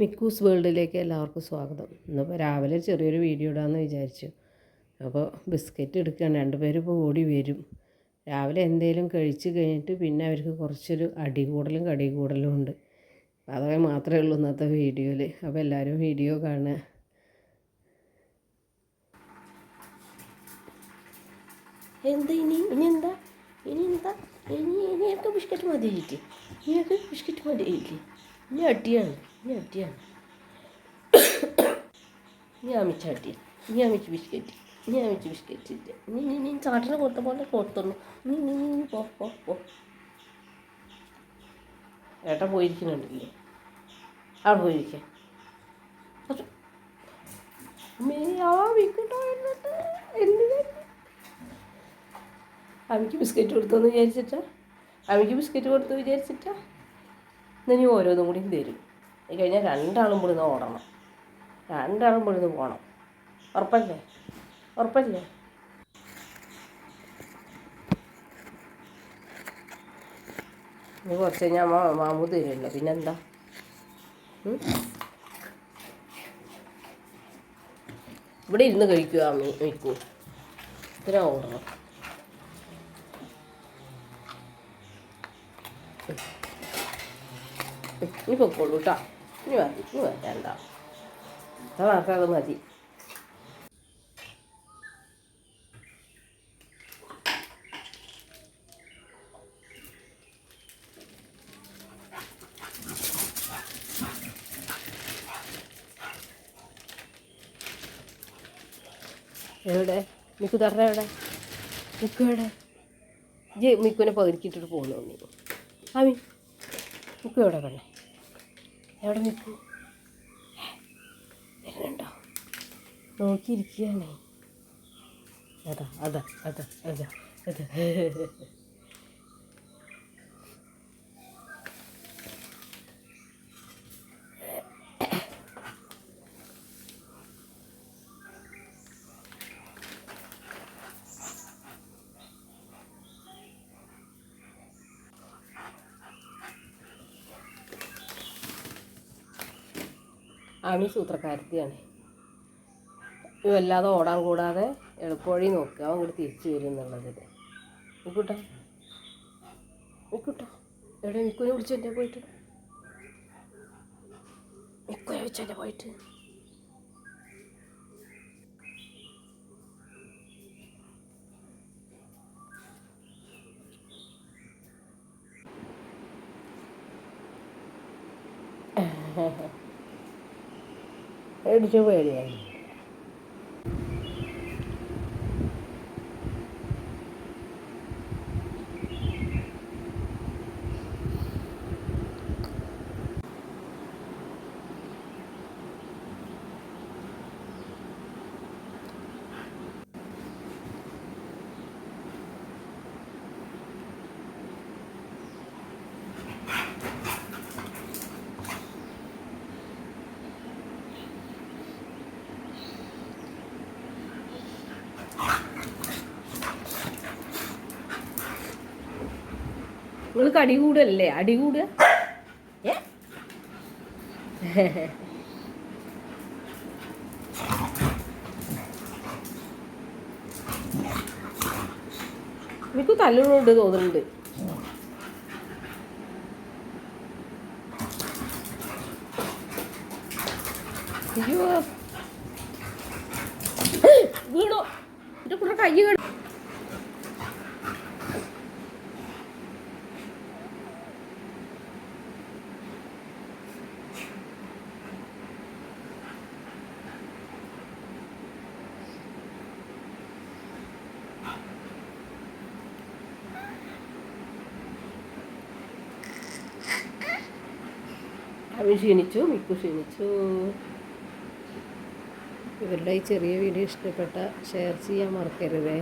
മിക്കൂസ് വേൾഡിലേക്ക് എല്ലാവർക്കും സ്വാഗതം. ഇന്നിപ്പോൾ രാവിലെ ചെറിയൊരു വീഡിയോ ഇടാമെന്ന് വിചാരിച്ചു. അപ്പോൾ ബിസ്ക്കറ്റ് എടുക്കാൻ രണ്ടുപേരും ഇപ്പോൾ ഓടി വരും. രാവിലെ എന്തെങ്കിലും കഴിച്ച് കഴിഞ്ഞിട്ട് പിന്നെ അവർക്ക് കുറച്ചൊരു കടി കൂടലും ഉണ്ട്. അതൊക്കെ മാത്രമേ ഉള്ളൂ ഇന്നത്തെ വീഡിയോയിൽ അപ്പോൾ എല്ലാവരും വീഡിയോ കാണുക. എന്താ ഇനി? ഇനി എന്താ? ഇനി എന്താ? ഇനി ഇനിയൊക്കെ ബിസ്ക്കറ്റ് മതിയില്ലേ ഇനിയൊക്കെ ബിസ്ക്കറ്റ് മതിയില്ലേ ഇനി അടിയാണ് ഇനി അടിയാണ്. ഇനി അമിച്ച അടി ഇനി അമിച്ച് ബിസ്ക്കറ്റ് ഇനി അമിച്ച് ബിസ്ക്കറ്റ് ഇല്ല. ഇനി ഇനി നീ ചാട്ടിന് കൊടുത്ത പോലെ കൊടുത്തുള്ളൂ നീ നീ നീ നീ പോ പോ പോ. ഏട്ടൻ പോയിരിക്കുന്നുണ്ടല്ലേ? അവിടെ പോയിരിക്കാം. അമ്മയ്ക്ക് ബിസ്ക്കറ്റ് കൊടുത്തെന്ന് വിചാരിച്ചിട്ടാ? അമ്മയ്ക്ക് ബിസ്ക്കറ്റ് കൊടുത്തു വിചാരിച്ചിട്ടാ? എന്നാ നീ ഓരോന്നും കൂടി തരും. അത് കഴിഞ്ഞാൽ രണ്ടാളും ഇവിടുന്ന് ഓടണം. രണ്ടാളും ഇവിടുന്ന് പോകണം ഉറപ്പല്ലേ? ഉറപ്പല്ലേ? ഇനി കുറച്ച് കഴിഞ്ഞാൽ മാ മാമു തരുമല്ലോ. പിന്നെന്താ? ഇവിടെ ഇരുന്ന് കഴിക്കുക അമ്മ മിക്കു. ഇത്ര ഓടണം. ഇനി പൊക്കോളൂ കേട്ടോ ഇനി മതി ഇനി വേണ്ട അത്ര മതി. എവിടെ? മിക്കു തറ എവിടെ? മിക്കു എവിടെ? ജി മിക്കുവിനെ പകുതിക്കിട്ടിട്ട് പോകുന്നു നീ ആമി മിക്കു എവിടെ പെണ്ണേ എവിടെ നിൽക്കും? വരുന്നുണ്ടോ നോക്കിയിരിക്കുകയാണേ. അതാ അതാ അതാ അതാ അതാ. ആമി സൂത്രക്കാരത്തിയാണ്. വല്ലാതെ ഓടാൻ കൂടാതെ എളുപ്പവഴി നോക്കുക അവൻ ഇങ്ങോട്ട് തിരിച്ചു വരും എന്നുള്ളതിൽ മിക്കുട്ട നിൽക്കൂട്ടോ എവിടെ നിൽക്കുനെ വിളിച്ചു എന്റെ പോയിട്ട്? നിൽക്കുനെ വിളിച്ചു എന്റെ പോയിട്ട്? അടിച്ചു പേടിയായി നിങ്ങൾ അടി കൂടല്ലേ? അടി കൂടുക ഏ? എനിക്ക് തല്ലുകൊണ്ട് തോന്നുന്നുണ്ട് അയ്യോ. വീണോ? എന്റെ കൂടെ കൈ അവൻ ക്ഷീണിച്ചു മിക്കു ക്ഷീണിച്ചു. ഇവരുടെ ഈ ചെറിയ വീഡിയോ ഇഷ്ടപ്പെട്ട ഷെയർ ചെയ്യാൻ മറക്കരുതേ.